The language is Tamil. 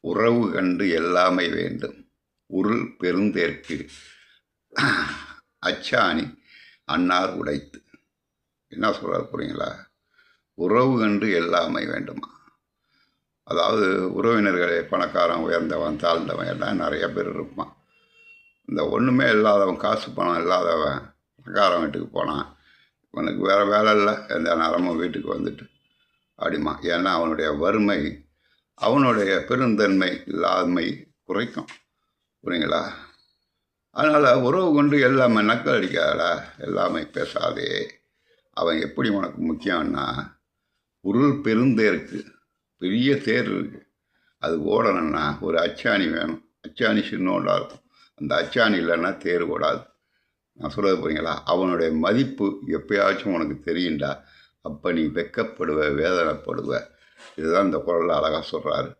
உறவு கண்டு எல்லாமை வேண்டும். உருள் பெருந்தேற்கு. அச்சாணி அன்னார் உடைத்து. என்ன சொல்கிறார் புரியுங்களா? உறவு கண்டு எல்லாமை வேண்டுமா? அதாவது உறவினர்களே பணக்காரன் உயர்ந்தவன் தாழ்ந்தவன் எல்லாம் நிறைய பேர் இருப்பான். இந்த ஒன்றுமே இல்லாதவன் காசு பணம் இல்லாதவன் பணக்காரன் வீட்டுக்கு போனான். இவனுக்கு வேறு வேலை இல்லை. எந்த நேரமும் வீட்டுக்கு வந்துட்டு அப்படிமா ஏன்னா அவனுடைய வறுமை அவனுடைய பெருந்தன்மை இல்லாமை குறைக்கும். புரியுங்களா? அதனால் உறவு கொண்டு எல்லாமே நக்கல் அடிக்காதடா எல்லாமே பேசாதே. அவன் எப்படி உனக்கு முக்கியம்னா உருள் பெருந்தேருக்கு பெரிய தேர் இருக்குது அது ஓடணும்னா ஒரு அச்சாணி வேணும். அச்சாணி சின்னோண்டா இருக்கும். அந்த அச்சாணி இல்லைன்னா தேர் ஓடாது. நான் சொல்கிறது புரியுங்களா? அவனுடைய மதிப்பு எப்பயாச்சும் உனக்கு தெரியுண்டா அப்போ நீ வெக்கப்படுவ வேதனைப்படுவ. இதுதான் இந்த குரலில் அழகாக சொல்கிறாரு